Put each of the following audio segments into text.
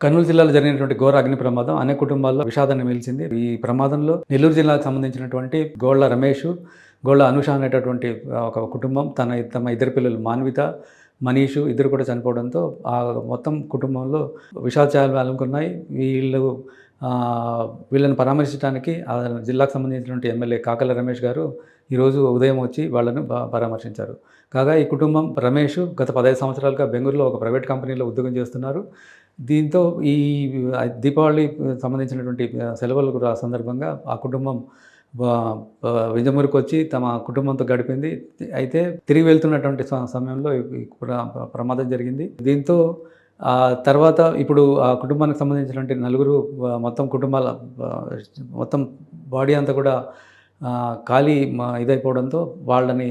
కర్నూలు జిల్లాలో జరిగినటువంటి ఘోర అగ్ని ప్రమాదం అనేక కుటుంబాల్లో విషాదాన్ని మిలిచింది ఈ ప్రమాదంలో నెల్లూరు జిల్లాకు సంబంధించినటువంటి గోళ్ళ రమేష్ గోళ్ళ అనుష అనేటటువంటి ఒక కుటుంబం తన తమ ఇద్దరు పిల్లలు మాన్విత మనీషు ఇద్దరు కూడా చనిపోవడంతో ఆ మొత్తం కుటుంబంలో విషాదాలు అనుకున్నాయి వీళ్ళు వీళ్ళని పరామర్శించడానికి ఆ జిల్లాకు సంబంధించినటువంటి ఎమ్మెల్యే కాకల రమేష్ గారు ఈరోజు ఉదయం వచ్చి వాళ్ళను పరామర్శించారు. కాగా ఈ కుటుంబం రమేష్ గత పదహైదు సంవత్సరాలుగా బెంగళూరులో ఒక ప్రైవేట్ కంపెనీలో ఉద్యోగం చేస్తున్నారు. దీంతో ఈ దీపావళి సంబంధించినటువంటి సెలవులు కూడా సందర్భంగా ఆ కుటుంబం బ- వచ్చి తమ కుటుంబంతో గడిపింది. అయితే తిరిగి వెళ్తున్నటువంటి సమయంలో ప్రమాదం జరిగింది. దీంతో ఆ తర్వాత ఇప్పుడు ఆ కుటుంబానికి సంబంధించినటువంటి నలుగురు మొత్తం కుటుంబాల మొత్తం బాడీ అంతా కూడా ఖాళీ ఇదైపోవడంతో వాళ్ళని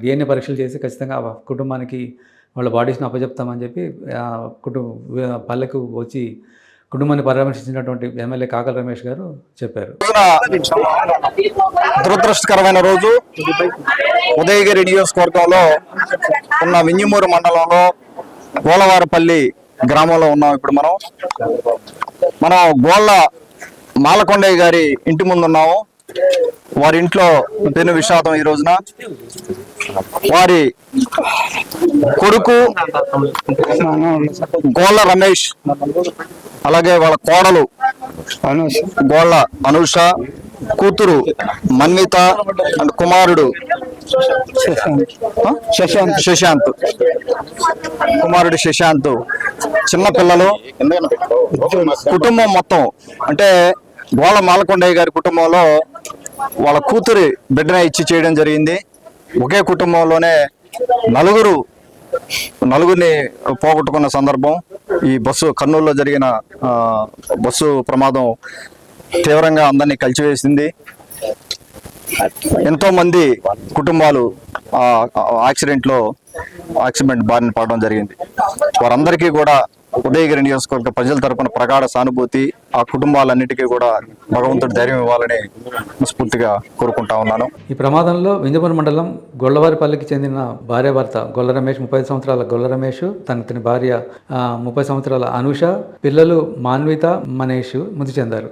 డిఎన్ఏ పరీక్షలు చేసి ఖచ్చితంగా కుటుంబానికి వాళ్ళ బాడీస్ని అప్పచెప్తామని చెప్పి కుటుంబ పల్లెకు వచ్చి కుటుంబాన్ని పరామర్శించినటువంటి ఎమ్మెల్యే కాకల రమేష్ గారు చెప్పారు. దురదృష్టకరమైన రోజు. ఉదయగిరి నియోజకవర్గంలో ఉన్న వింజమూరు మండలంలో గోలవారపల్లి గ్రామంలో ఉన్నాం ఇప్పుడు మనం. మనం గోళ్ళ మాలకొండయ్య గారి ఇంటి ముందు ఉన్నాము. వారి ఇంట్లో పెను విషాదం ఈ రోజున. వారి కొడుకు గోళ్ళ రమేష్ అలాగే వాళ్ళ కోడలు గోళ్ళ అనూష కూతురు మన్విత అండ్ కుమారుడు ఆ? శశాంత్. కుమారుడు శశాంత్. చిన్న పిల్లలు. కుటుంబం మొత్తం. అంటే గోళ్ళ మాలకొండయ్య గారి కుటుంబంలో వాళ్ళ కూతురి బిడ్డనే ఇచ్చి చేయడం జరిగింది. ఒకే కుటుంబంలోనే నలుగురు నలుగురిని పోగొట్టుకున్న సందర్భం ఈ బస్సు కర్నూలులో జరిగిన బస్సు ప్రమాదం తీవ్రంగా అందరినీ కలిచివేసింది. ఎంతో మంది కుటుంబాలు ఆ యాక్సిడెంట్లో యాక్సిడెంట్ బారిన పడడం జరిగింది. వారందరికీ కూడా ఉదయగిరి నియోజకవర్గ ప్రజల తరపున ప్రగాఢ సానుభూతి ఆ కుటుంబాలన్నిటికీ కూడా భగవంతుడు ధైర్యం ఇవ్వాలని స్ఫూర్తిగా కోరుకుంటా ఉన్నాను. ఈ ప్రమాదంలో వింజమూరు మండలం గొల్లవారిపల్లికి చెందిన భార్యాభర్త గొల్ల రమేష్ ముప్పై సంవత్సరాల గొల్ల రమేష్ తన తన భార్య ముప్పై సంవత్సరాల అనుష పిల్లలు మాన్విత మనీష్ మృతి చెందారు.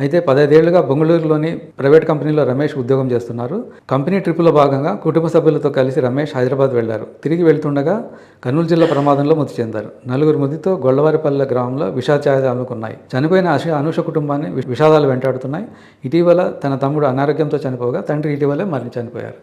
అయితే పదైదేళ్ళుగా బెంగళూరులోని ప్రైవేట్ కంపెనీలో రమేష్ ఉద్యోగం చేస్తున్నారు. కంపెనీ ట్రిప్లో భాగంగా కుటుంబ సభ్యులతో కలిసి రమేష్ హైదరాబాద్ వెళ్ళారు తిరిగి వెళ్తుండగా కర్నూలు జిల్లా ప్రమాదంలో మృతి చెందారు. నలుగురు మృతితో గొల్లవారిపల్లె గ్రామంలో విషాచాయాలుకున్నాయి చనిపోయిన అశ అనుష కుటుంబాన్ని విషాదాలు వెంటాడుతున్నాయి. ఇటీవల తన తమ్ముడు అనారోగ్యంతో చనిపోగా తండ్రి ఇటీవలే మరణి చనిపోయారు.